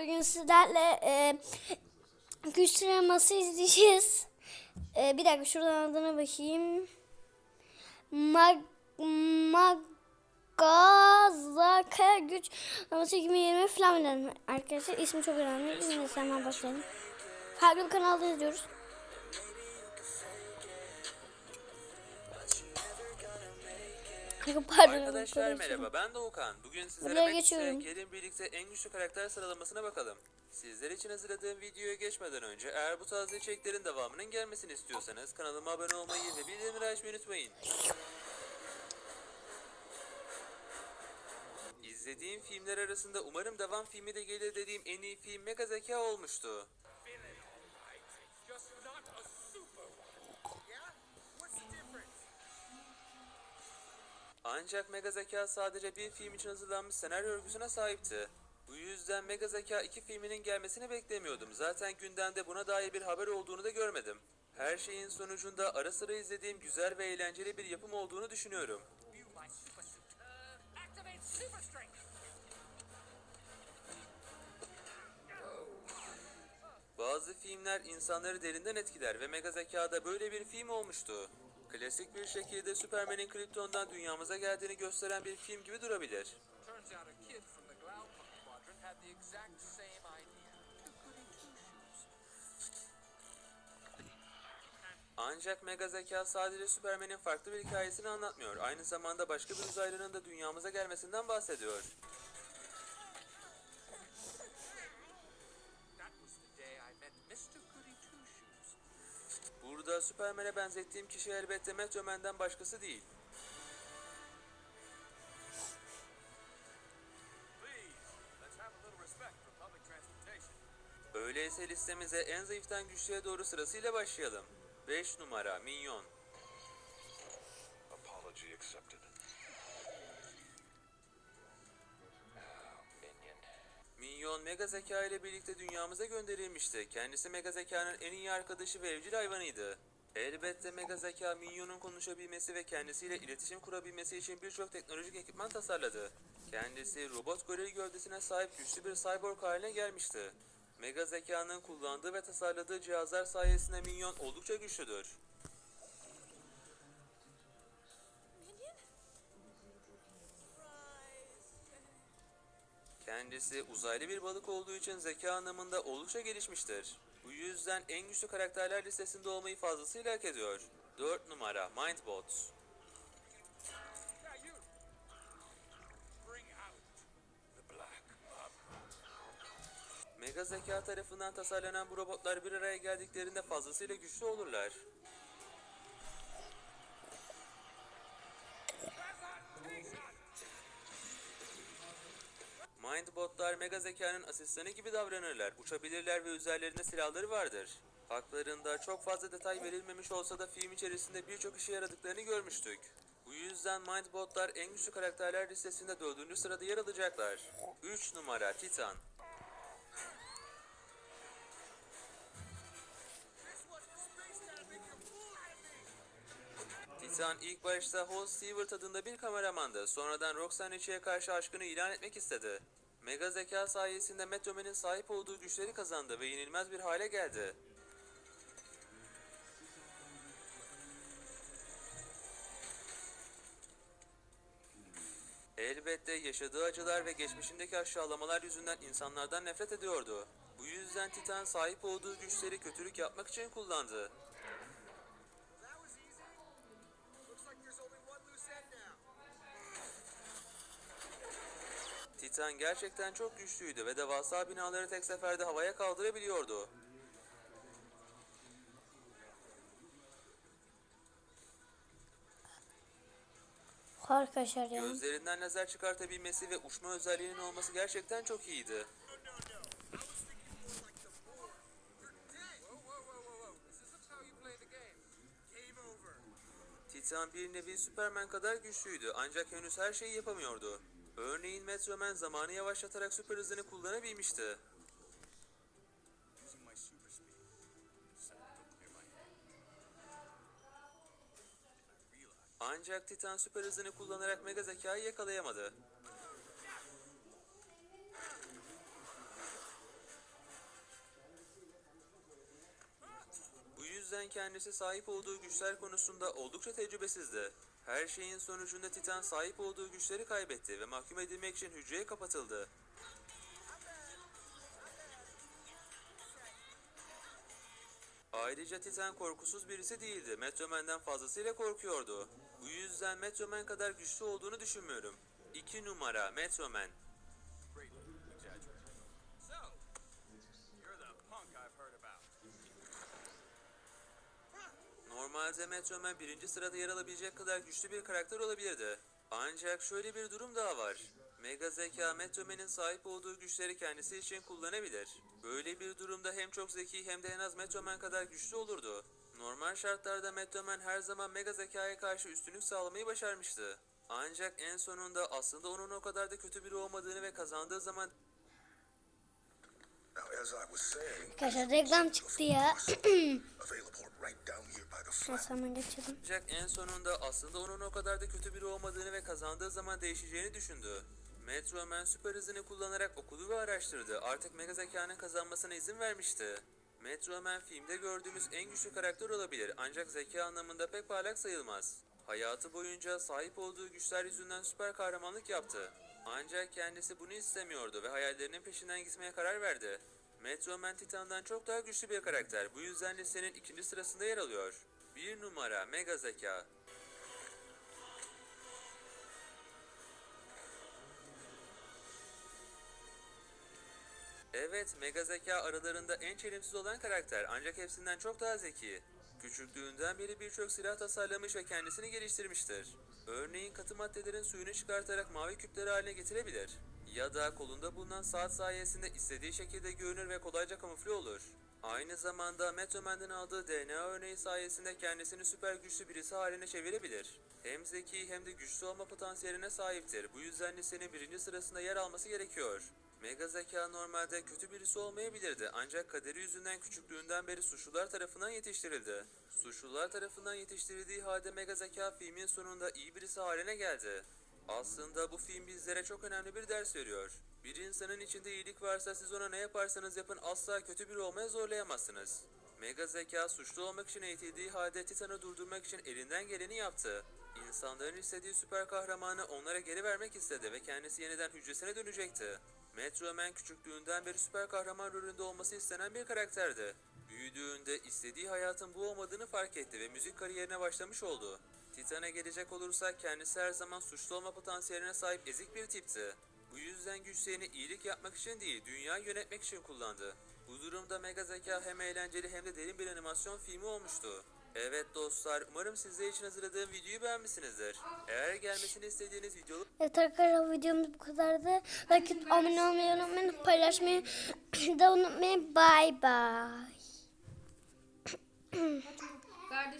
Bugün sizlerle e, güç sineması izleyeceğiz. E, bir dakika şuradan adına bakayım. Mag Magazaka güç sineması 2020 falan filan. Arkadaşlar ismi çok önemli. Biz de hemen başlayalım. Farklı bir kanalda izliyoruz. Pardon, Arkadaşlar merhaba ben Doğukan. Bugün sizlere Buraya geçiyorum. gelin birlikte en güçlü karakter sıralamasına bakalım. Sizler için hazırladığım videoya geçmeden önce eğer bu tarz içeriklerin devamının gelmesini istiyorsanız kanalıma abone olmayı ve bildirimleri açmayı unutmayın. İzlediğim filmler arasında umarım devam filmi de gelir dediğim en iyi film Mega Zeka olmuştu. Ancak Mega Zeka sadece bir film için hazırlanmış senaryo örgüsüne sahipti. Bu yüzden Mega Zeka 2 filminin gelmesini beklemiyordum. Zaten gündemde buna dair bir haber olduğunu da görmedim. Her şeyin sonucunda ara sıra izlediğim güzel ve eğlenceli bir yapım olduğunu düşünüyorum. Bazı filmler insanları derinden etkiler ve Mega Zeka'da böyle bir film olmuştu. Klasik bir şekilde Superman'in Krypton'dan dünyamıza geldiğini gösteren bir film gibi durabilir. Ancak Mega Zeka sadece Superman'in farklı bir hikayesini anlatmıyor. Aynı zamanda başka bir uzaylının da dünyamıza gelmesinden bahsediyor. Burada Superman'e benzettiğim kişi elbette Metro Man'den başkası değil. Öyleyse listemize en zayıftan güçlüye doğru sırasıyla başlayalım. 5 numara Minyon. Apology accepted. Minyon Mega Zeka ile birlikte dünyamıza gönderilmişti. Kendisi Mega Zeka'nın en iyi arkadaşı ve evcil hayvanıydı. Elbette Mega Zeka Minyon'un konuşabilmesi ve kendisiyle iletişim kurabilmesi için birçok teknolojik ekipman tasarladı. Kendisi robot goril gövdesine sahip güçlü bir cyborg haline gelmişti. Mega Zeka'nın kullandığı ve tasarladığı cihazlar sayesinde Minyon oldukça güçlüdür. Kendisi uzaylı bir balık olduğu için zeka anlamında oldukça gelişmiştir. Bu yüzden en güçlü karakterler listesinde olmayı fazlasıyla hak ediyor. 4 numara Mindbot. Mega zeka tarafından tasarlanan bu robotlar bir araya geldiklerinde fazlasıyla güçlü olurlar. Mindbotlar mega zekanın asistanı gibi davranırlar, uçabilirler ve üzerlerinde silahları vardır. Haklarında çok fazla detay verilmemiş olsa da film içerisinde birçok işe yaradıklarını görmüştük. Bu yüzden Mindbotlar en güçlü karakterler listesinde 4. sırada yer alacaklar. 3 numara Titan. Titan ilk başta Holt Stewart adında bir kameramandı. Sonradan Roxanne Ritchie'ye karşı aşkını ilan etmek istedi. Mega zeka sayesinde Metro Man'in sahip olduğu güçleri kazandı ve yenilmez bir hale geldi. Elbette yaşadığı acılar ve geçmişindeki aşağılamalar yüzünden insanlardan nefret ediyordu. Bu yüzden Titan sahip olduğu güçleri kötülük yapmak için kullandı. Titan gerçekten çok güçlüydü ve devasa binaları tek seferde havaya kaldırabiliyordu. Arkadaşlar. Gözlerinden lazer çıkartabilmesi ve uçma özelliğinin olması gerçekten çok iyiydi. Titan bir nevi Superman kadar güçlüydü ancak henüz her şeyi yapamıyordu. Örneğin Matt Römen zamanı yavaşlatarak süper hızını kullanabilmişti. Ancak Titan süper hızını kullanarak mega zekayı yakalayamadı. Bu yüzden kendisi sahip olduğu güçler konusunda oldukça tecrübesizdi. Her şeyin sonucunda Titan sahip olduğu güçleri kaybetti ve mahkum edilmek için hücreye kapatıldı. Ayrıca Titan korkusuz birisi değildi. Metroman'den fazlasıyla korkuyordu. Bu yüzden Metroman kadar güçlü olduğunu düşünmüyorum. 2 numara Metroman. Normalde Metroman birinci sırada yer alabilecek kadar güçlü bir karakter olabilirdi. Ancak şöyle bir durum daha var. Mega Zeka Metroman'in sahip olduğu güçleri kendisi için kullanabilir. Böyle bir durumda hem çok zeki hem de en az Metroman kadar güçlü olurdu. Normal şartlarda Metroman her zaman Mega Zeka'ya karşı üstünlük sağlamayı başarmıştı. Ancak en sonunda aslında onun o kadar da kötü biri olmadığını ve kazandığı zaman Arkadaşlar reklam çıktı ya. hemen geçelim. Ancak en sonunda aslında onun o kadar da kötü biri olmadığını ve kazandığı zaman değişeceğini düşündü. Metro Man süper hızını kullanarak okudu ve araştırdı. Artık mega zekanın kazanmasına izin vermişti. Metro Man filmde gördüğümüz en güçlü karakter olabilir ancak zeka anlamında pek parlak sayılmaz. Hayatı boyunca sahip olduğu güçler yüzünden süper kahramanlık yaptı. Ancak kendisi bunu istemiyordu ve hayallerinin peşinden gitmeye karar verdi. Metro Titan'dan çok daha güçlü bir karakter. Bu yüzden listenin ikinci sırasında yer alıyor. Bir numara Mega Zeka. Evet, Mega Zeka aralarında en çelimsiz olan karakter ancak hepsinden çok daha zeki. Küçüklüğünden beri birçok silah tasarlamış ve kendisini geliştirmiştir. Örneğin katı maddelerin suyunu çıkartarak mavi küpleri haline getirebilir. Ya da kolunda bulunan saat sayesinde istediği şekilde görünür ve kolayca kamufle olur. Aynı zamanda Metroman'dan aldığı DNA örneği sayesinde kendisini süper güçlü birisi haline çevirebilir. Hem zeki hem de güçlü olma potansiyeline sahiptir. Bu yüzden listenin birinci sırasında yer alması gerekiyor. Mega zeka normalde kötü birisi olmayabilirdi ancak kaderi yüzünden küçüklüğünden beri suçlular tarafından yetiştirildi. Suçlular tarafından yetiştirildiği halde Mega zeka filmin sonunda iyi birisi haline geldi. Aslında bu film bizlere çok önemli bir ders veriyor. Bir insanın içinde iyilik varsa siz ona ne yaparsanız yapın asla kötü biri olmaya zorlayamazsınız. Mega zeka suçlu olmak için eğitildiği halde Titan'ı durdurmak için elinden geleni yaptı. İnsanların istediği süper kahramanı onlara geri vermek istedi ve kendisi yeniden hücresine dönecekti. Metro Man küçüklüğünden beri süper kahraman rolünde olması istenen bir karakterdi. Büyüdüğünde istediği hayatın bu olmadığını fark etti ve müzik kariyerine başlamış oldu. Titan'a gelecek olursak kendisi her zaman suçlu olma potansiyeline sahip ezik bir tipti. Bu yüzden güçlerini iyilik yapmak için değil, dünyayı yönetmek için kullandı. Bu durumda Mega Zeka hem eğlenceli hem de derin bir animasyon filmi olmuştu. Evet dostlar, umarım sizler için hazırladığım videoyu beğenmişsinizdir. Eğer gelmesini istediğiniz videoları Evet arkadaşlar videomuz bu kadardı. Atıp abone olmayı unutmayın. Paylaşmayı da unutmayın. Bye bye.